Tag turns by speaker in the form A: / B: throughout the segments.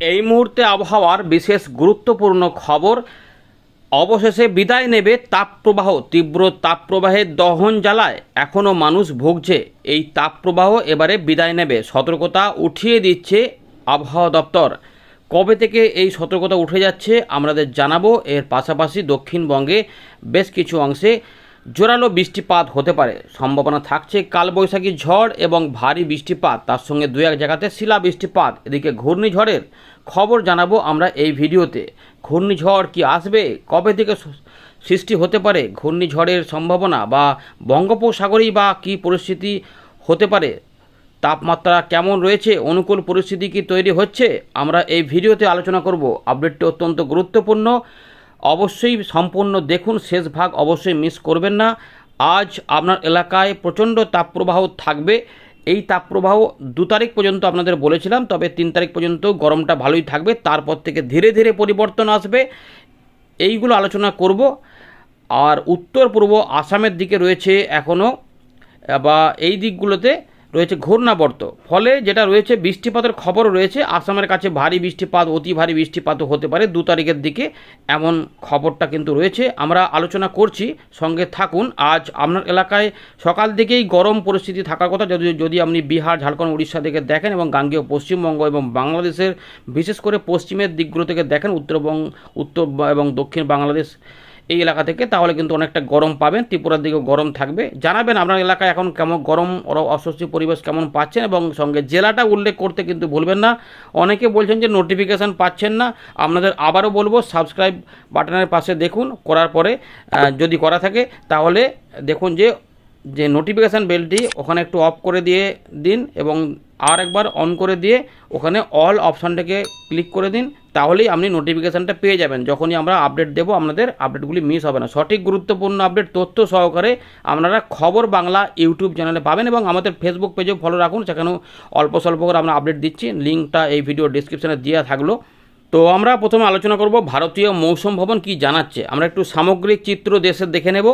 A: এই মুহূর্তে আবহাওয়ার বিশেষ গুরুত্বপূর্ণ খবর। অবশেষে বিদায় নেবে তাপপ্রবাহ, তীব্র তাপপ্রবাহের দহন জ্বালায়। এখনও মানুষ ভুগছে, এই তাপপ্রবাহ এবারে বিদায় নেবে। সতর্কতা উঠিয়ে দিচ্ছে আবহাওয়া দপ্তর। কবে থেকে এই সতর্কতা উঠে যাচ্ছে, আমাদের জানাব। এর পাশাপাশি দক্ষিণবঙ্গে বেশ কিছু অংশে জোরালো বৃষ্টিপাত হতে পারে। সম্ভাবনা থাকছে কালবৈশাখী ঝড় এবং ভারী বৃষ্টিপাত। তার সঙ্গে দু এক জায়গাতে শিলা বৃষ্টিপাত। এদিকে ঘূর্ণিঝড়ের খবর জানাব আমরা এই ভিডিওতে। ঘূর্ণিঝড় কি আসবে? কবে থেকে সৃষ্টি হতে পারে? ঘূর্ণিঝড়ের সম্ভাবনা বা বঙ্গোপসাগরেই বা কী পরিস্থিতি হতে পারে? তাপমাত্রা কেমন রয়েছে? অনুকূল পরিস্থিতি কি তৈরি হচ্ছে? আমরা এই ভিডিওতে আলোচনা করব। আপডেটটি অত্যন্ত গুরুত্বপূর্ণ। অবশ্যই সম্পূর্ণ দেখুন, শেষ ভাগ অবশ্যই মিস করবেন না। আজ আপনার এলাকায় প্রচণ্ড তাপপ্রবাহ থাকবে। এই তাপপ্রবাহ দু তারিখ পর্যন্ত আপনাদের বলেছিলাম, তবে তিন তারিখ পর্যন্ত গরমটা ভালোই থাকবে। তারপর থেকে ধীরে ধীরে পরিবর্তন আসবে। এইগুলো আলোচনা করব। আর উত্তর পূর্ব আসামের দিকে রয়েছে এখনও বা এই দিকগুলোতে রয়েছে ঘূর্ণাবর্ত। ফলে যেটা রয়েছে, বৃষ্টিপাতের খবর রয়েছে। আসামের কাছে ভারী বৃষ্টিপাত, অতি ভারী বৃষ্টিপাতও হতে পারে। দু তারিখের দিকে এমন খবরটা কিন্তু রয়েছে। আমরা আলোচনা করছি, সঙ্গে থাকুন। আজ আপনার এলাকায় সকাল থেকেই গরম পরিস্থিতি থাকার কথা। যদি যদি আপনি বিহার, ঝাড়খণ্ড, উড়িষ্যা থেকে দেখেন এবং গাঙ্গেয় পশ্চিমবঙ্গ এবং বাংলাদেশের, বিশেষ করে পশ্চিমের দিকগুলো থেকে দেখেন, উত্তরবঙ্গ, উত্তর এবং দক্ষিণ বাংলাদেশ এই এলাকা থেকে, তাহলে কিন্তু অনেকটা গরম পাবেন, ত্রিপুরার দিকেও গরম থাকবে। জানাবেন আপনার এলাকায় এখন কেমন গরম অস্বস্তি পরিবেশ কেমন পাচ্ছেন, এবং সঙ্গে জেলাটা উল্লেখ করতে কিন্তু ভুলবেন না। অনেকে বলছেন যে নোটিফিকেশান পাচ্ছেন না, আপনাদের আবারও বলব সাবস্ক্রাইব বাটনের পাশে দেখুন, করার পরে যদি করা থাকে, তাহলে দেখুন যে যে নোটিফিকেশান বেলটি ওখানে একটু অফ করে দিয়ে দিন, এবং আর একবার অন করে দিয়ে ওখানে অল অপশানটাকে ক্লিক করে দিন, তাহলেই আপনি নোটিফিকেশানটা পেয়ে যাবেন। যখনই আমরা আপডেট দেবো, আপনাদের আপডেটগুলি মিস হবে না। সঠিক গুরুত্বপূর্ণ আপডেট তথ্য সহকারে আপনারা খবর বাংলা ইউটিউব চ্যানেলে পাবেন এবং আমাদের ফেসবুক পেজেও ফলো রাখুন। সেখানেও অল্প স্বল্প করে আমরা আপডেট দিচ্ছি। লিঙ্কটা এই ভিডিও ডিসক্রিপশানে দেওয়া থাকল। তো আমরা প্রথমে আলোচনা করব ভারতীয় মৌসুম ভবন কি জানাচ্ছে। আমরা একটু সামগ্রিক চিত্র দেশের দেখে নেব।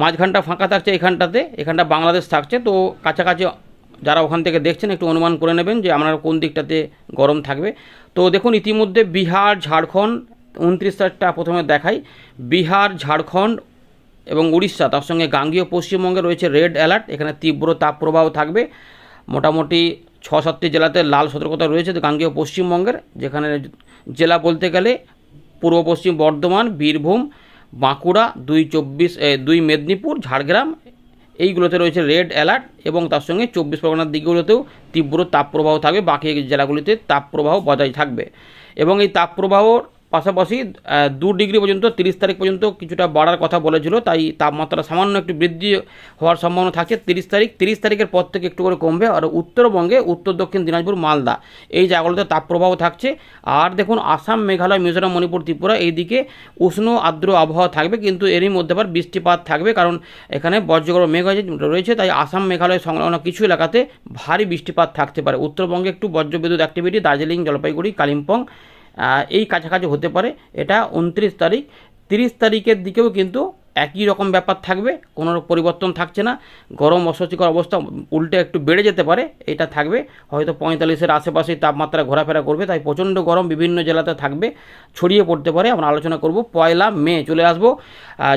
A: মাঝখানটা ফাঁকা থাকছে এখানটাতে, এখানটা বাংলাদেশ থাকছে। তো কাছাকাছি যারা ওখান থেকে দেখছেন, একটু অনুমান করে নেবেন যে আপনার কোন দিকটাতে গরম থাকবে। তো দেখুন, ইতিমধ্যে বিহার, ঝাড়খণ্ড উনত্রিশ তারিখটা প্রথমে দেখাই। বিহার, ঝাড়খণ্ড এবং উড়িষ্যা, তার সঙ্গে গাঙ্গীয় পশ্চিমবঙ্গে রয়েছে রেড অ্যালার্ট। এখানে তীব্র তাপপ্রবাহ থাকবে। মোটামুটি ছ সাতটি জেলাতে লাল সতর্কতা রয়েছে গাঙ্গীয় পশ্চিমবঙ্গের, যেখানে জেলা বলতে গেলে পূর্ব পশ্চিম বর্ধমান, বীরভূম, বাঁকুড়া, দুই চব্বিশ দুই মেদিনীপুর, ঝাড়গ্রাম এইগুলোতে রয়েছে রেড অ্যালার্ট এবং তার সঙ্গে চব্বিশ পরগনার দিকগুলোতেও তীব্র তাপপ্রবাহ থাকবে। বাকি জেলাগুলিতে তাপপ্রবাহ বজায় থাকবে। এবং এই তাপপ্রবাহর পাশাপাশি দু ডিগ্রি পর্যন্ত, তিরিশ তারিখ পর্যন্ত কিছুটা বাড়ার কথা বলেছিল, তাই তাপমাত্রা সামান্য একটু বৃদ্ধি হওয়ার সম্ভাবনা থাকছে তিরিশ তারিখ, তিরিশ তারিখের পর থেকে একটু করে কমবে, আর উত্তরবঙ্গে, উত্তর দক্ষিণ দিনাজপুর, মালদা, এই জায়গাগুলোতে তাপপ্রবাহ থাকছে। আর দেখুন, আসাম, মেঘালয়, মিজোরাম, মণিপুর, ত্রিপুরা, এইদিকে উষ্ণ আর্দ্র আবহাওয়া থাকবে, কিন্তু এরই মধ্যে আবার বৃষ্টিপাত থাকবে, কারণ এখানে বজ্রগড় মেঘ রয়েছে, তাই আসাম, মেঘালয় সংলগ্ন কিছু এলাকাতে ভারী বৃষ্টিপাত থাকতে পারে। উত্তরবঙ্গে একটু বজ্রবিদ্যুৎ অ্যাক্টিভিটি দার্জিলিং, জলপাইগুড়ি, কালিম্পং এই কাছাকাছি হতে পারে। এটা উনত্রিশ তারিখ। তিরিশ তারিখের দিকেও কিন্তু একই রকম ব্যাপার থাকবে, কোনো পরিবর্তন থাকছে না, গরম অস্বস্তিকর অবস্থা উল্টে একটু বেড়ে যেতে পারে, এটা থাকবে, হয়তো পঁয়তাল্লিশের আশেপাশে তাপমাত্রা ঘোরাফেরা করবে, তাই প্রচণ্ড গরম বিভিন্ন জেলাতে থাকবে, ছড়িয়ে পড়তে পারে, আমরা আলোচনা করব পয়লা মে, চলে আসব।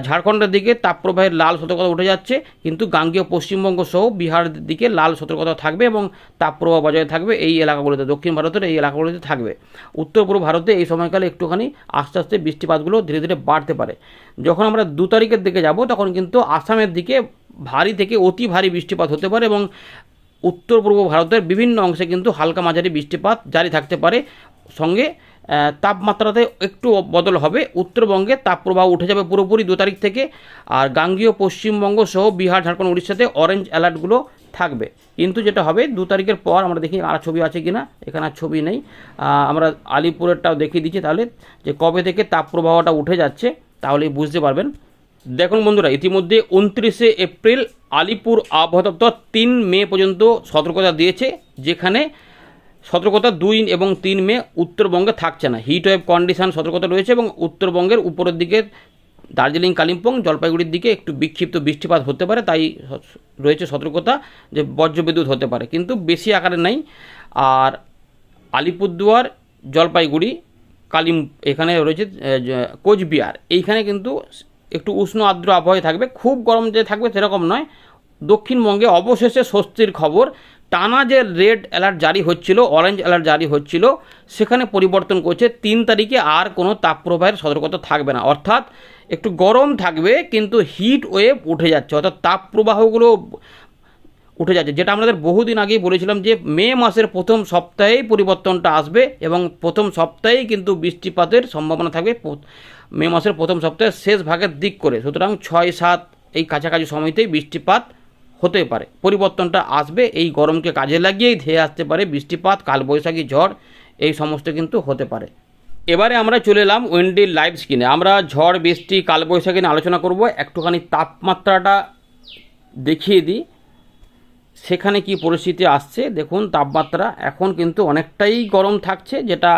A: ঝাড়খণ্ডের দিকে তাপপ্রবাহের লাল সতর্কতা উঠে যাচ্ছে, কিন্তু গাঙ্গেয় পশ্চিমবঙ্গ সহ বিহারের দিকে লাল সতর্কতা থাকবে এবং তাপপ্রবাহ বজায় থাকবে এই এলাকাগুলোতে, দক্ষিণ ভারতের এই এলাকাগুলোতে থাকবে। উত্তর পূর্ব ভারতে এই সময়কালে একটুখানি আস্তে আস্তে বৃষ্টিপাতগুলো ধীরে ধীরে বাড়তে পারে। যখন আমরা দু তারিখের দিকে যাব, তখন কিন্তু আসামের দিকে ভারী থেকে অতি ভারী বৃষ্টিপাত হতে পারে এবং উত্তর পূর্ব ভারতের বিভিন্ন অংশে কিন্তু হালকা মাঝারি বৃষ্টিপাত জারি থাকতে পারে। সঙ্গে তাপমাত্রাতে একটু বদল হবে। উত্তরবঙ্গে তাপপ্রবাহ উঠে যাবে পুরোপুরি দু তারিখ থেকে। আর গাঙ্গীয়, পশ্চিমবঙ্গ সহ বিহার, ঝাড়খণ্ড, উড়িষ্যাতে অরেঞ্জ অ্যালার্টগুলো থাকবে। কিন্তু যেটা হবে, দু তারিখের পর আমরা দেখি আর ছবি আছে কি না এখানে আর ছবি নেই। আমরা আলিপুরেরটাও দেখিয়ে দিচ্ছি তাহলে, যে কবে থেকে তাপপ্রবাহটা উঠে যাচ্ছে, তাহলেই বুঝতে পারবেন। দেখুন বন্ধুরা, ইতিমধ্যে উনত্রিশে এপ্রিল আলিপুর আবহাওয়া দপ্তর তিন মে পর্যন্ত সতর্কতা দিয়েছে, যেখানে সতর্কতা দুই এবং তিন মে উত্তরবঙ্গে থাকছে না। হিট ওয়েভ কন্ডিশন সতর্কতা রয়েছে এবং উত্তরবঙ্গের উপরের দিকে দার্জিলিং, কালিম্পং, জলপাইগুড়ির দিকে একটু বিক্ষিপ্ত বৃষ্টিপাত হতে পারে, তাই রয়েছে সতর্কতা যে বজ্রবিদ্যুৎ হতে পারে। কিন্তু বেশি আকারে নাই। আর আলিপুরদুয়ার, জলপাইগুড়ি কালিম এখানে রয়েছে কোচবিহার, এইখানে কিন্তু একটু উষ্ণ আর্দ্র আবহাওয়া থাকবে, খুব গরম যে থাকবে সেরকম নয়। দক্ষিণবঙ্গে অবশেষে স্বস্তির খবর, টানা যে রেড অ্যালার্ট জারি হচ্ছিল, অরেঞ্জ অ্যালার্ট জারি হচ্ছিল, সেখানে পরিবর্তন করছে, তিন তারিখে আর কোনো তাপপ্রবাহের সতর্কতা থাকবে না। অর্থাৎ একটু গরম থাকবে, কিন্তু হিট ওয়েভ উঠে যাচ্ছে। অর্থাৎ তাপপ্রবাহগুলো উঠে যাচ্ছে। যেটা আমাদের বহুদিন আগেই বলেছিলাম যে মে মাসের প্রথম সপ্তাহেই পরিবর্তনটা আসবে এবং প্রথম সপ্তাহেই কিন্তু বৃষ্টিপাতের সম্ভাবনা থাকবে মে মাসের প্রথম সপ্তাহের শেষ ভাগের দিক করে। সুতরাং ছয় সাত এই কাছাকাছি সময়তেই বৃষ্টিপাত হতে পারে। পরিবর্তনটা আসবে, এই গরমকে কাজে লাগিয়েই ধেয়ে আসতে পারে বৃষ্টিপাত, কালবৈশাখী ঝড়, এই সমস্ত কিন্তু হতে পারে। এবারে আমরা চলে এলাম উইন্ডির লাইভ স্কিনে আমরা ঝড়, বৃষ্টি, কালবৈশাখী নিয়ে আলোচনা করব। একটুখানি তাপমাত্রাটা দেখিয়ে দিই। সেখানে কি পরিস্থিতি আসছে? দেখুন, তাপমাত্রা এখন কিন্তু অনেকটাই গরম থাকছে, যেটা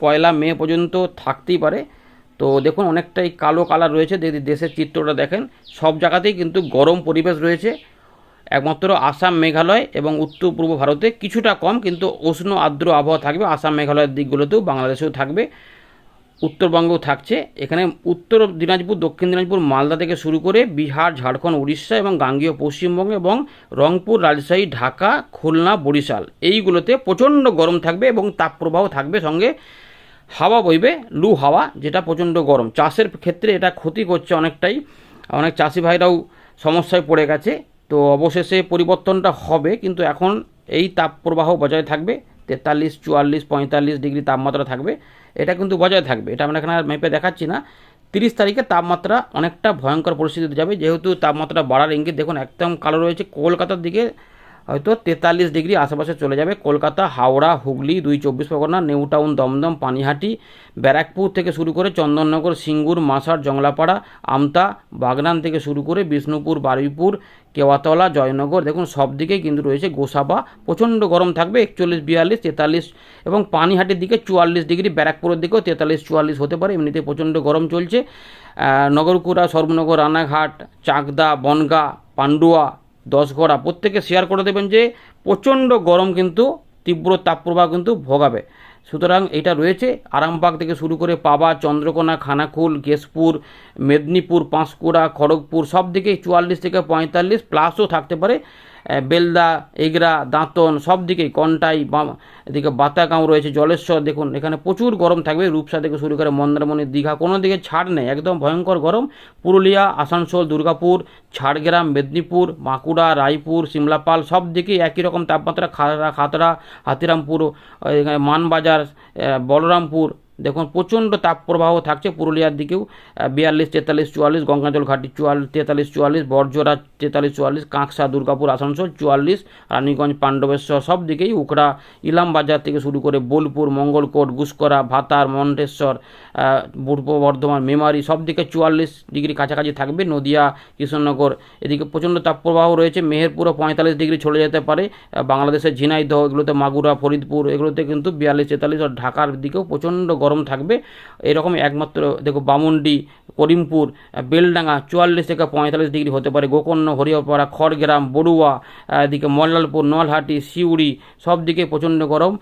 A: পয়লা মে পর্যন্ত থাকতেই পারে। তো দেখুন, অনেকটাই কালো কালার রয়েছে। যদি দেশের চিত্রটা দেখেন, সব জায়গাতেই কিন্তু গরম পরিবেশ রয়েছে। একমাত্র আসাম মেঘালয় এবং উত্তর পূর্ব ভারতে কিছুটা কম, কিন্তু উষ্ণ আর্দ্র আবহাওয়া থাকবে। আসাম মেঘালয়ের দিকগুলোতেও বাংলাদেশেও থাকবে। উত্তরবঙ্গেও থাকছে। এখানে উত্তর দিনাজপুর, দক্ষিণ দিনাজপুর, মালদা থেকে শুরু করে বিহার, ঝাড়খণ্ড, উড়িষ্যা এবং গাঙ্গীয় পশ্চিমবঙ্গ এবং রংপুর, রাজশাহী, ঢাকা, খুলনা, বরিশাল। এইগুলোতে প্রচণ্ড গরম থাকবে এবং তাপপ্রবাহ থাকবে সঙ্গে হাওয়া বইবে, লু হাওয়া, যেটা প্রচণ্ড গরম। চাষের ক্ষেত্রে এটা ক্ষতি করছে অনেকটাই। অনেক চাষি ভাইরাও সমস্যায় পড়ে গেছে। তো অবশেষে পরিবর্তনটা হবে, কিন্তু এখন এই তাপপ্রবাহ বজায় থাকবে। তেতাল্লিশ, চুয়াল্লিশ, পঁয়তাল্লিশ ডিগ্রি তাপমাত্রা থাকবে। এটা কিন্তু বজায় থাকবে। এটা আমরা এখানে মেপে দেখাচ্ছি না। তিরিশ তারিখে তাপমাত্রা অনেকটা ভয়ঙ্কর পরিস্থিতিতে যাবে। যেহেতু তাপমাত্রা বাড়ার ইঙ্গিত, দেখুন, একদম কালো রয়েছে। কলকাতার দিকে হয়তো তেতাল্লিশ ডিগ্রি আশেপাশে চলে যাবে। কলকাতা, হাওড়া, হুগলি, দুই চব্বিশ পরগনা নিউ টাউন দমদম, পানিহাটি, ব্যারাকপুর থেকে শুরু করে চন্দননগর, সিঙ্গুর মাসার জংলাপাড়া, আমতা, বাগনান থেকে শুরু করে বিষ্ণুপুর, বারুইপুর, কেওয়াতলা, জয়নগর। দেখুন, সব দিকেই কিন্তু রয়েছে গোসাবা। প্রচণ্ড গরম থাকবে, একচল্লিশ, বিয়াল্লিশ, তেতাল্লিশ এবং পানিহাটির দিকে চুয়াল্লিশ ডিগ্রি, ব্যারাকপুরের দিকেও তেতাল্লিশ, চুয়াল্লিশ হতে পারে। এমনিতে প্রচণ্ড গরম চলছে। নগরকুড়া, সর্বনগর, রানাঘাট, চাকদা, বনগা, পান্ডুয়া দশগড়া প্রত্যেকে শেয়ার করে দেবেন যে প্রচণ্ড গরম কিন্তু, তীব্র তাপপ্রবাহ কিন্তু ভোগাবে। সুতরাং এটা রয়েছে। আরামবাগ থেকে শুরু করে পাবা, চন্দ্রকোনা খানাকুল গেসপুর, মেদিনীপুর, পাঁশকুড়া, খড়গপুর সব দিকেই চুয়াল্লিশ থেকে পঁয়তাল্লিশ প্লাসও থাকতে পারে। বেলদা, এগরা, দাঁতন, সব দিকেই কন্টাই এদিকে বাতাগাঁও রয়েছে, জলেশ্বর, দেখুন, এখানে প্রচুর গরম থাকবে, রূপসা থেকে শুরু করে মন্দারমণি দীঘা, কোনো দিকে ছাড় নেই, একদম ভয়ঙ্কর গরম, পুরুলিয়া, আসানসোল, দুর্গাপুর, ঝাড়গ্রাম, মেদিনীপুর, বাঁকুড়া, রায়পুর, সিমলাপাল, সব দিকেই একই রকম তাপমাত্রা, খাতড়া খাতড়া, হাতিরামপুর মানবাজার বলরামপুর দেখুন প্রচণ্ড তাপপ্রবাহ থাকছে পুরুলিয়ার দিকেও বিয়াল্লিশ তেতাল্লিশ চুয়াল্লিশ গঙ্গাজল ঘাটি চুয়াল্লিশ তেতাল্লিশ চুয়াল্লিশ বরজোড়া তেতাল্লিশ চুয়াল্লিশ কাঁকসা দুর্গাপুর আসানসোল চুয়াল্লিশ রানীগঞ্জ পাণ্ডবেশ্বর সব দিকেই উকড়া ইলামবাজার থেকে শুরু করে বোলপুর মঙ্গলকোট গুসকরা ভাতার মন্টেশ্বর আহ, পূর্ব বর্ধমান মেমারি সব দিকে চুয়াল্লিশ ডিগ্রি কাছাকাছি থাকবে নদিয়া কৃষ্ণনগর এদিকে প্রচণ্ড তাপপ্রবাহ রয়েছে মেহেরপুরও পঁয়তাল্লিশ ডিগ্রি চলে যেতে পারে বাংলাদেশের ঝিনাইদহ এগুলোতে মাগুরা ফরিদপুর এগুলোতে কিন্তু বিয়াল্লিশ তেতাল্লিশ আর ঢাকার দিকেও প্রচণ্ড গরম থাকবে। এরকম একমাত্র দেখো বামুন্ডি, করিমপুর, বেলডাঙ্গা, চুয়াল্লিশ থেকে পঁয়তাল্লিশ ডিগ্রি হতে পারে। গোকর্ণ হরিয়াপাড়া খড়গ্রাম, বড়ুয়া এদিকে মল্লালপুর, নলহাটি, সিউড়ি সব দিকে প্রচণ্ড গরম।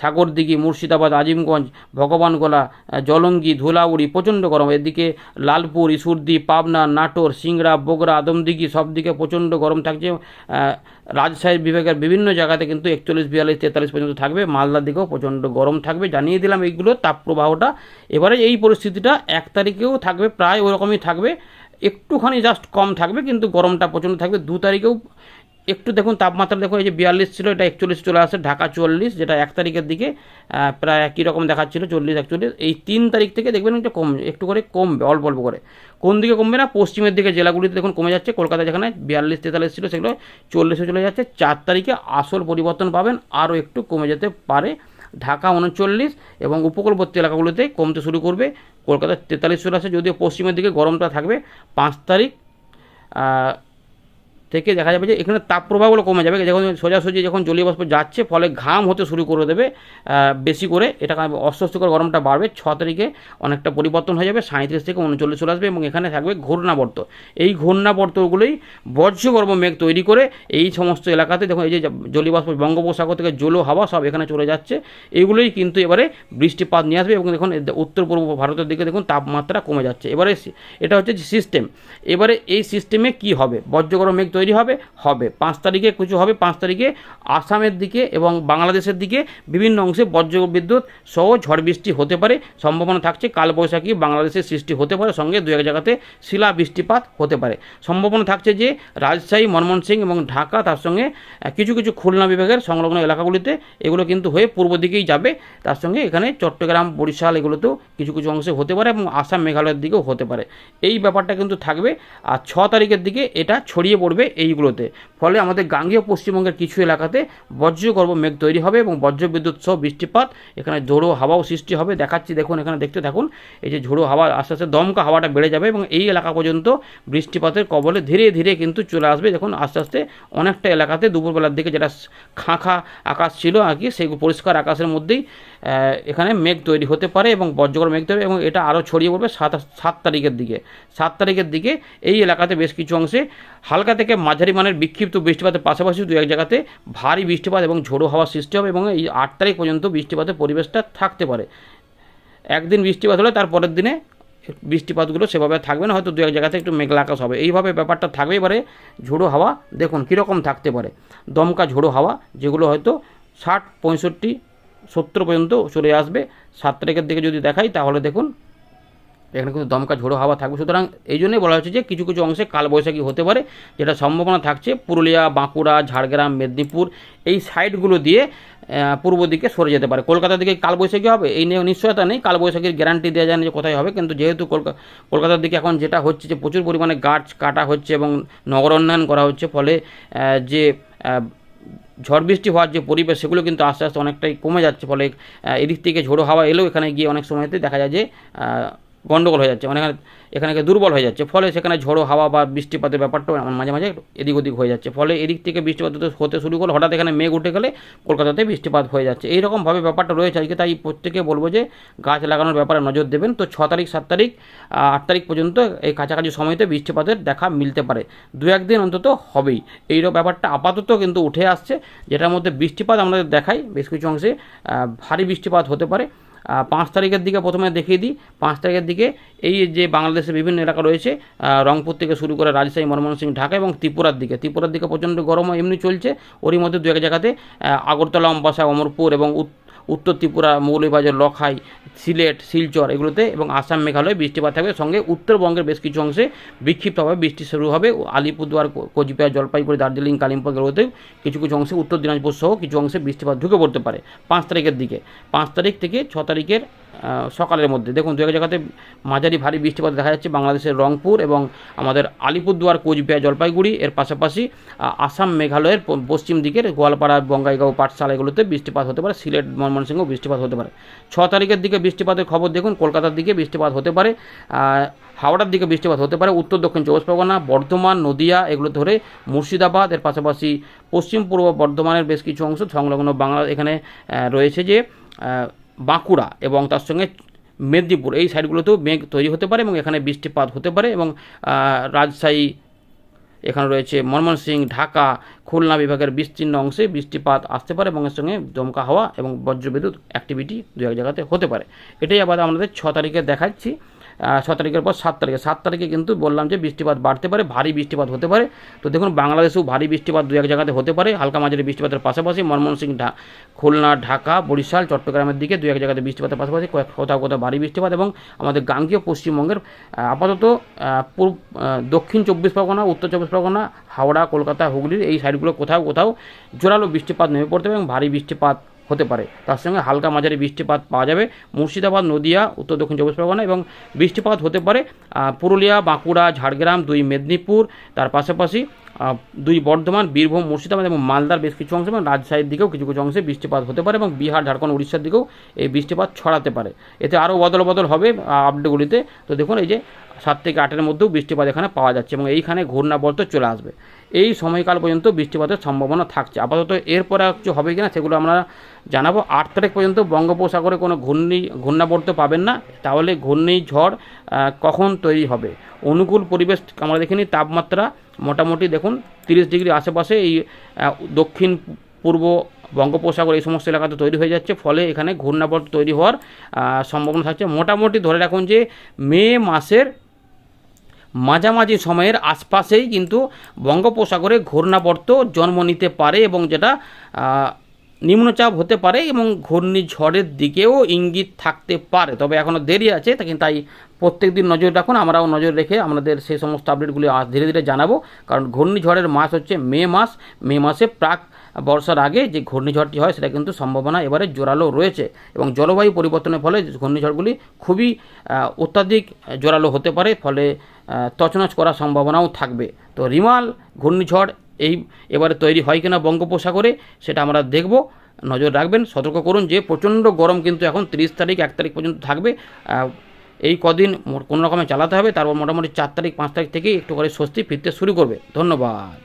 A: সাগরদিঘি, মুর্শিদাবাদ, আজিমগঞ্জ, ভগবানগোলা জলঙ্গি, ধুলাউড়ি প্রচণ্ড গরম। এদিকে লালপুর ইসুরদি পাবনা, নাটোর, সিংড়া, বগুড়া, আদমদিঘি সব দিকে প্রচণ্ড গরম থাকছে। আহ, রাজশাহী বিভাগের বিভিন্ন জায়গাতে কিন্তু একচল্লিশ বিয়াল্লিশ তেতাল্লিশ পর্যন্ত থাকবে। মালদার দিকেও প্রচণ্ড গরম থাকবে। জানিয়ে দিলাম এইগুলো তাপপ্রবাহটা। এবারে এই পরিস্থিতিটা এক তারিখেও থাকবে প্রায় ওরকমই থাকবে। একটুখানি জাস্ট কম থাকবে কিন্তু গরমটা প্রচণ্ড থাকবে। দু তারিখেও একটু দেখুন, তাপমাত্রা দেখুন, এই যে বিয়াল্লিশ ছিল, এটা একচল্লিশ চলে আসে, ঢাকা চল্লিশ যেটা এক তারিখের দিকে প্রায় একই রকম দেখাচ্ছিল, চল্লিশ, একচল্লিশ। এই তিন তারিখ থেকে দেখবেন একটু কম, একটু করে কমবে, অল্প অল্প করে। কোন দিকে কমবে না, পশ্চিমের দিকে জেলাগুলিতে দেখুন কমে যাচ্ছে, কলকাতা যেখানে বিয়াল্লিশ, তেতাল্লিশ ছিল, সেগুলো চল্লিশে চলে যাচ্ছে। চার তারিখে আসল পরিবর্তন পাবেন, আরও একটু কমে যেতে পারে। ঢাকা উনচল্লিশ এবং উপকূলবর্তী এলাকাগুলোতে কমতে শুরু করবে কলকাতায় তেতাল্লিশ চলে আসে, যদিও পশ্চিমের দিকে গরমটা থাকবে। পাঁচ তারিখ থেকে দেখা যাবে যে এখানে তাপপ্রবাহগুলো কমে যাবে। যখন সোজাসুজি যখন জলীয় বাষ্প যাচ্ছে, ফলে ঘাম হতে শুরু করে দেবে বেশি করে। এটা অস্বস্তিকর গরমটা বাড়বে। ছ তারিখে অনেকটা পরিবর্তন হয়ে যাবে। সাঁত্রিশ থেকে উনচল্লিশ চলে আসবে এবং এখানে থাকবে ঘূর্ণাবর্ত। এই ঘূর্ণাবর্তগুলোই বর্জ্যগর্ম মেঘ তৈরি করে এই সমস্ত এলাকাতে দেখুন, এই যে জলীয় বাষ্প বঙ্গোপসাগর থেকে জলো হাওয়া সব এখানে চলে যাচ্ছে। এইগুলোই কিন্তু এবারে বৃষ্টিপাত নিয়ে আসবে এবং দেখুন উত্তর পূর্ব ভারতের দিকে দেখুন, তাপমাত্রা কমে যাচ্ছে। এবারে এটা হচ্ছে সিস্টেম এবারে এই সিস্টেমে কি হবে? বজ্রগরম মেঘ তৈরি হবে হবে। পাঁচ তারিখে কিছু হবে, পাঁচ তারিখে আসামের দিকে এবং বাংলাদেশের দিকে বিভিন্ন অংশে বজ্র বিদ্যুৎ সহ ঝড় বৃষ্টি হতে পারে, সম্ভাবনা থাকছে কালবৈশাখী বাংলাদেশের সৃষ্টি হতে পারে, সঙ্গে দু এক জায়গাতে শিলা বৃষ্টিপাত হতে পারে। সম্ভাবনা থাকছে যে রাজশাহী ময়মনসিংহ এবং ঢাকা তার সঙ্গে কিছু কিছু খুলনা বিভাগের সংলগ্ন এলাকাগুলিতে এগুলো কিন্তু হয়ে পূর্ব দিকেই যাবে। তার সঙ্গে এখানে চট্টগ্রাম, বরিশাল এগুলোতেও কিছু কিছু অংশে হতে পারে এবং আসাম, মেঘালয়ের দিকেও হতে পারে। এই ব্যাপারটা কিন্তু থাকবে। আর ছ তারিখের দিকে এটা ছড়িয়ে পড়বে এইগুলোতে। ফলে আমাদের গাঙ্গেয় পশ্চিমবঙ্গের কিছু এলাকাতে বজ্রগর্ভ মেঘ তৈরি হবে এবং বজ্রবিদ্যুৎ সহ বৃষ্টিপাত, এখানে ঝোড়ো হাওয়াও সৃষ্টি হবে। দেখাচ্ছি, দেখুন, এখানে দেখতে থাকুন, এই যে ঝোড়ো হাওয়া, আস্তে আস্তে দমকা হাওয়াটা বেড়ে যাবে এবং এই এলাকা পর্যন্ত বৃষ্টিপাতের কবলে ধীরে ধীরে কিন্তু চলে আসবে। দেখুন, আস্তে আস্তে অনেকটা এলাকাতে দুপুরবেলার দিকে যেটা খাঁখা আকাশ ছিল আর কি, সেই পরিষ্কার আকাশের মধ্যেই এখানে মেঘ তৈরি হতে পারে এবং বজ্রগড় মেঘ তৈরি এবং এটা আরও ছড়িয়ে পড়বে সাত সাত তারিখের দিকে। সাত তারিখের দিকে এই এলাকাতে বেশ কিছু অংশে হালকা থেকে মাঝারি মানের বিক্ষিপ্ত বৃষ্টিপাতের পাশাপাশি দু এক জায়গাতে ভারী বৃষ্টিপাত এবং ঝোড়ো হাওয়া সৃষ্টি হবে এবং এই আট তারিখ পর্যন্ত বৃষ্টিপাতের পরিবেশটা থাকতে পারে। একদিন বৃষ্টিপাত হলে তার পরের দিনে বৃষ্টিপাতগুলো সেভাবে থাকবে না, হয়তো দু এক জায়গাতে একটু মেঘলা আকাশ হবে। এইভাবে ব্যাপারটা থাকবে। এবারে ঝোড়ো হাওয়া, দেখুন কীরকম থাকতে পারে। দমকা ঝোড়ো হাওয়া, যেগুলো হয়তো ষাট, পঁয়ষট্টি, সত্তর পর্যন্ত চলে আসবে। সাত তারিখের দিকে যদি দেখাই, তাহলে দেখুন এখানে কিন্তু দমকা ঝোড়ো হাওয়া থাকবে। সুতরাং এই জন্যই বলা হচ্ছে যে কিছু কিছু অংশে কালবৈশাখী হতে পারে, যেটা সম্ভাবনা থাকছে। পুরুলিয়া, বাঁকুড়া, ঝাড়গ্রাম, মেদিনীপুর এই সাইডগুলো দিয়ে পূর্ব দিকে সরে যেতে পারে। কলকাতার দিকে কালবৈশাখী হবে, এই নিয়ে নিশ্চয়তা নেই। কালবৈশাখীর গ্যারান্টি দেওয়া যায় না যে কোথায় হবে, কিন্তু যেহেতু কলকা কলকাতার দিকে এখন যেটা হচ্ছে যে প্রচুর পরিমাণে গাছ কাটা হচ্ছে এবং নগর উন্নয়ন করা হচ্ছে, ফলে যে ঝড় বৃষ্টি হওয়ার যে পরিবেশ, সেগুলো কিন্তু আস্তে আস্তে অনেকটাই কমে যাচ্ছে। ফলে এদিক থেকে ঝোড়ো হাওয়া এলেও এখানে গিয়ে অনেক সময়তে দেখা যায় যে আহ, গন্ডগোল হয়ে যাচ্ছে মানে এখানে দুর্বল হয়ে যাচ্ছে। ফলে সেখানে ঝড়ো হাওয়া বা বৃষ্টিপাতের ব্যাপারটাও মাঝে মাঝে এদিক ওদিক হয়ে যাচ্ছে। ফলে এদিক থেকে বৃষ্টিপাত হতে- শুরু করলে হঠাৎ এখানে মেঘ উঠে গেলে কলকাতাতে বৃষ্টিপাত হয়ে যাচ্ছে। এইরকমভাবে ব্যাপারটা রয়েছে আজকে তাই প্রত্যেকে বলব যে গাছ লাগানোর ব্যাপারে নজর দেবেন। তো ছ তারিখ সাত তারিখ আট তারিখ পর্যন্ত এই কাছাকাছি সময়তে বৃষ্টিপাতের দেখা মিলতে পারে। দু একদিন অন্তত হবেই। এইরকম ব্যাপারটা আপাতত কিন্তু উঠে আসছে। যেটার মধ্যে বৃষ্টিপাত আমাদের দেখাই বেশ কিছু অংশে ভারী বৃষ্টিপাত হতে পারে। পাঁচ তারিখের দিকে প্রথমে দেখিয়ে দিই। পাঁচ তারিখের দিকে এই যে বাংলাদেশের বিভিন্ন এলাকা রয়েছে রংপুর থেকে শুরু করে রাজশাহী, ময়মনসিংহ, ঢাকা এবং ত্রিপুরার দিকে। ত্রিপুরার দিকে প্রচণ্ড গরম এমনি চলছে। ওরই মধ্যে দু এক জায়গাতে আগরতলা, অম্বাসা, অমরপুর এবং উত্তর ত্রিপুরা মৌলভীবাজার, লখাই, সিলেট, শিলচর এগুলোতে এবং আসাম, মেঘালয় বৃষ্টিপাত থাকবে। সঙ্গে উত্তরবঙ্গের বেশ কিছু অংশে বিক্ষিপ্তভাবে বৃষ্টি শুরু হবে। আলিপুরদুয়ার কোচবিহার, জলপাইগুড়ি, দার্জিলিং, কালিম্পং এগুলোতেও কিছু কিছু অংশে উত্তর দিনাজপুর সহ কিছু অংশে বৃষ্টিপাত ঢুকে পড়তে পারে। পাঁচ তারিখের দিকে, পাঁচ তারিখ থেকে ছ তারিখের সকালের মধ্যে। দেখুন দু এক জায়গাতে মাঝারি ভারী বৃষ্টিপাত দেখা যাচ্ছে বাংলাদেশের রংপুর এবং আমাদের আলিপুরদুয়ার, কোচবিহার, জলপাইগুড়ি। এর পাশাপাশি আসাম, মেঘালয়ের পশ্চিম দিকের গোয়ালপাড়া বঙ্গাইগাঁও পাঠশালা এগুলোতে বৃষ্টিপাত হতে পারে, সিলেট, ময়মনসিংহ বৃষ্টিপাত হতে পারে। ছ তারিখের দিকে বৃষ্টিপাতের খবর দেখুন, কলকাতার দিকে বৃষ্টিপাত হতে পারে হাওড়ার দিকে বৃষ্টিপাত হতে পারে, উত্তর দক্ষিণ চব্বিশ পরগনা, বর্ধমান, নদিয়া, এগুলো ধরে মুর্শিদাবাদ, এর পাশাপাশি পশ্চিম পূর্ব বর্ধমানের বেশ কিছু অংশ সংলগ্ন বাংলা, এখানে রয়েছে যে বাঁকুড়া এবং তার সঙ্গে মেদিনীপুর। এই সাইডগুলোতেও মেঘ তৈরি হতে পারে এবং এখানে বৃষ্টিপাত হতে পারে এবং রাজশাহী, এখানে রয়েছে ময়মনসিংহ ঢাকা, খুলনা বিভাগের বিস্তীর্ণ অংশে বৃষ্টিপাত আসতে পারে এবং এর সঙ্গে দমকা হাওয়া এবং বজ্রবিদ্যুৎ অ্যাক্টিভিটি দু এক জায়গাতে হতে পারে। এটাই আবার আমাদের ছ তারিখে দেখাচ্ছি। ছ তারিখের পর সাত তারিখে। সাত তারিখে কিন্তু বললাম যে বৃষ্টিপাত বাড়তে পারে, ভারী বৃষ্টিপাত হতে পারে। তো দেখুন, বাংলাদেশেও ভারী বৃষ্টিপাত দু এক জায়গাতে হতে পারে। হালকা মাঝারি বৃষ্টিপাতের পাশাপাশি ময়মনসিংহ খুলনা, ঢাকা, বরিশাল, চট্টগ্রামের দিকে দু এক জায়গাতে বৃষ্টিপাতের পাশাপাশি কোথাও কোথাও ভারী বৃষ্টিপাত এবং আমাদের গাঙ্গীয় পশ্চিমবঙ্গের আপাতত পূর্ব দক্ষিণ চব্বিশ পরগনা, উত্তর চব্বিশ পরগনা, হাওড়া, কলকাতা, হুগলির এই সাইডগুলো কোথাও কোথাও জোরালো বৃষ্টিপাত নেমে পড়তে পারে এবং ভারী বৃষ্টিপাত হতে পারে। তার সঙ্গে হালকা মাঝারি বৃষ্টিপাত পাওয়া যাবে। মুর্শিদাবাদ, নদিয়া, উত্তর দক্ষিণ চব্বিশ পরগনা এবং বৃষ্টিপাত হতে পারে। পুরুলিয়া, বাঁকুড়া, ঝাড়গ্রাম, দুই মেদিনীপুর, তার পাশাপাশি দুই বর্ধমান, বীরভূম, মুর্শিদাবাদ এবং মালদার বেশ কিছু অংশ এবং রাজশাহীর দিকেও কিছু কিছু অংশে বৃষ্টিপাত হতে পারে এবং বিহার, ঝাড়খণ্ড, উড়িষ্যার দিকেও এই বৃষ্টিপাত ছড়াতে পারে। এতে আরও বদল বদল হবে আপডেটগুলিতে। তো দেখুন, এই যে সাত থেকে আটের মধ্যেও বৃষ্টিপাত এখানে পাওয়া যাচ্ছে এবং এইখানে ঘূর্ণাবর্ত চলে আসবে। এই সময়কাল পর্যন্ত বৃষ্টিপাতের সম্ভাবনা থাকছে। আপাতত এরপরে কিছু হবে কি না সেগুলো আমরা জানাব। আট তারিখ পর্যন্ত বঙ্গোপসাগরে কোনো ঘূর্ণি ঘূর্ণাবর্ত পাবেন না। তাহলে ঘূর্ণিঝড় কখন তৈরি হবে? অনুকূল পরিবেশ আমরা দেখিনি, তাপমাত্রা মোটামুটি দেখুন তিরিশ ডিগ্রি আশেপাশে এই দক্ষিণ, পূর্ব বঙ্গোপসাগর এই সমস্ত এলাকাতে তৈরি হয়ে যাচ্ছে। ফলে এখানে ঘূর্ণাবর্ত তৈরি হওয়ার সম্ভাবনা থাকছে। মোটামুটি ধরে রাখুন যে মে মাসের মাঝামাঝি সময়ের আশপাশেই কিন্তু বঙ্গোপসাগরে ঘূর্ণাবর্ত জন্ম নিতে পারে এবং যেটা নিম্নচাপ হতে পারে এবং ঘূর্ণিঝড়ের দিকেও ইঙ্গিত থাকতে পারে। তবে এখনও দেরি আছে তাই প্রত্যেক দিন নজর রাখুন। আমরাও নজর রেখে আমাদের সেই সমস্ত আপডেটগুলি ধীরে ধীরে জানাব। কারণ ঘূর্ণিঝড়ের মাস হচ্ছে মে মাস। মে মাসে প্রাক বর্ষার আগে যে ঘূর্ণিঝড়টি হয়, সেটা কিন্তু সম্ভাবনা এবারে জোরালো রয়েছে এবং জলবায়ু পরিবর্তনের ফলে ঘূর্ণিঝড়গুলি খুবই অত্যাধিক জোরালো হতে পারে। ফলে তছনছ করার সম্ভাবনাও থাকবে। তো রিমাল, ঘূর্ণিঝড় এই এবারে তৈরি হয় কিনা বঙ্গোপসাগরে, সেটা আমরা দেখব। নজর রাখবেন, সতর্ক করুন যে প্রচণ্ড গরম কিন্তু এখন তিরিশ তারিখ, এক তারিখ পর্যন্ত থাকবে। এই কদিন কোনো রকমে চালাতে হবে, তারপর মোটামুটি চার তারিখ, পাঁচ তারিখ থেকে একটু করে স্বস্তি ফিরতে শুরু করবে। ধন্যবাদ।